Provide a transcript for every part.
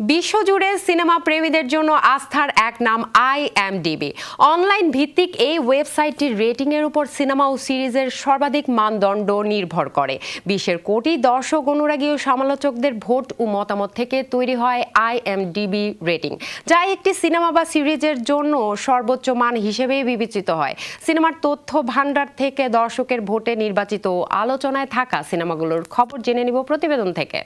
বিশ্বজুড়ে সিনেমা প্রেমীদের জন্য আস্থার এক নাম আইএমডিবি অনলাইন ভিত্তিক এই ওয়েবসাইটটির রেটিংয়ের উপর সিনেমা ও সিরিজের সর্বাধিক মানদণ্ড নির্ভর করে। বিশ্বের কোটি দর্শক অনুরাগী ও সমালোচকদের ভোট ও মতামত থেকে তৈরি হয় আইএমডিবি রেটিং, যা একটি সিনেমা বা সিরিজের জন্য সর্বোচ্চ মান হিসেবে বিবেচিত হয়। সিনেমার তথ্য ভাণ্ডার থেকে দর্শকের ভোটে নির্বাচিত আলোচনায় থাকা সিনেমাগুলোর খবর জেনে নিব প্রতিবেদন থেকে।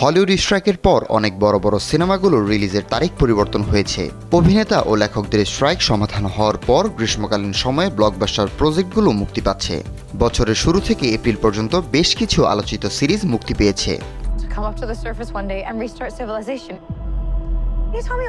হলিউড স্ট্রাইকের পর অনেক বড় বড় সিনেমাগুলোর রিলিজের তারিখ পরিবর্তন হয়েছে। অভিনেতা ও লেখকদের স্ট্রাইক সমাধান হওয়ার পর গ্রীষ্মকালীন সময়ে ব্লকবাস্টার প্রজেক্টগুলো মুক্তি পাচ্ছে। বছরের শুরু থেকে এপ্রিল পর্যন্ত বেশ কিছু আলোচিত সিরিজ মুক্তি পেয়েছে।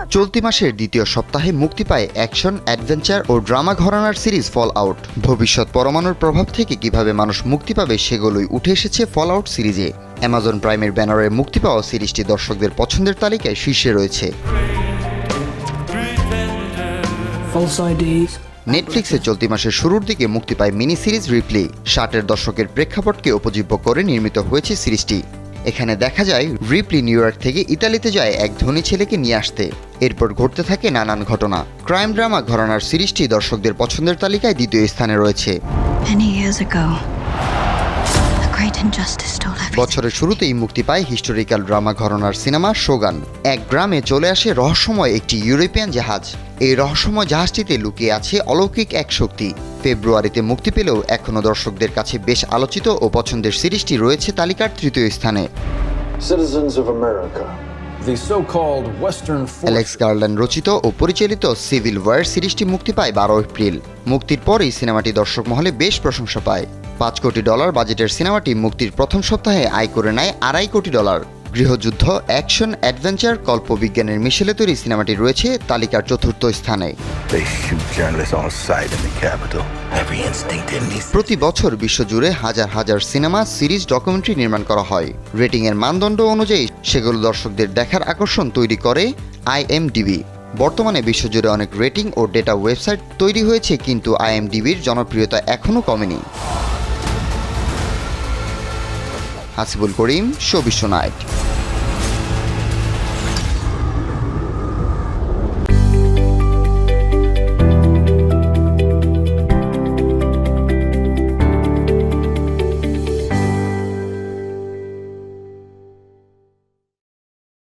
চলতি মাসের দ্বিতীয় সপ্তাহে মুক্তি পায় অ্যাকশন অ্যাডভেঞ্চার ও ড্রামা ঘরানার সিরিজ ফল আউট ভবিষ্যৎ পরমাণুর প্রভাব থেকে কীভাবে মানুষ মুক্তি পাবে সেগুলোই উঠে এসেছে ফল আউট সিরিজে। অ্যামাজন প্রাইমের ব্যানারে মুক্তি পাওয়া সিরিজটি দর্শকদের পছন্দের তালিকায় শীর্ষে রয়েছে। নেটফ্লিক্সে চলতি মাসের শুরুর দিকে মুক্তি পায় মিনি সিরিজ রিপ্লি। ষাটের দশকের প্রেক্ষাপটকে উপজীব্য করে নির্মিত হয়েছে সিরিজটি। এখানে দেখা যায়, রিপ্লি নিউ ইয়র্ক থেকে ইতালিতে যায় এক ধনী ছেলেকে নিয়ে আসতে। এরপর ঘটতে থাকে নানান ঘটনা। ক্রাইম ড্রামা ঘরানার সিরিজটি দর্শকদের পছন্দের তালিকায় দ্বিতীয় স্থানে রয়েছে। বছরের শুরুতেই মুক্তি পায় হিস্টোরিক্যাল ড্রামা ঘরনার সিনেমা শোগান এক গ্রামে চলে আসে রহস্যময় একটি ইউরোপিয়ান জাহাজ। এই রহস্যময় জাহাজটিতে লুকিয়ে আছে অলৌকিক এক শক্তি। ফেব্রুয়ারিতে মুক্তি পেলেও এখনও দর্শকদের কাছে বেশ আলোচিত ও পছন্দের সিরিজটি রয়েছে তালিকার তৃতীয় স্থানে। অ্যালেক্স গার্ল্যান্ড রচিত ও পরিচালিত সিভিল ওয়ার সিরিজটি মুক্তি পায় বারো এপ্রিল। মুক্তির পরেই সিনেমাটি দর্শক মহলে বেশ প্রশংসা পায়। পাঁচ কোটি ডলার বাজেটের সিনেমাটি মুক্তির প্রথম সপ্তাহে আয় করে নেয় আড়াই কোটি ডলার। গৃহযুদ্ধ অ্যাকশন অ্যাডভেঞ্চার কল্পবিজ্ঞানের মিশেলে তৈরি সিনেমাটি রয়েছে তালিকার চতুর্থ স্থানে। প্রতি বছর বিশ্বজুড়ে হাজার হাজার সিনেমা সিরিজ ডকুমেন্টারি নির্মাণ করা হয়। রেটিংয়ের মানদণ্ড অনুযায়ী সেগুলো দর্শকদের দেখার আকর্ষণ তৈরি করে আইএমডিবি বর্তমানে বিশ্বজুড়ে অনেক রেটিং ও ডেটা ওয়েবসাইট তৈরি হয়েছে কিন্তু আইএমডিবির জনপ্রিয়তা এখনও কমেনি। Hasibul Karim show night.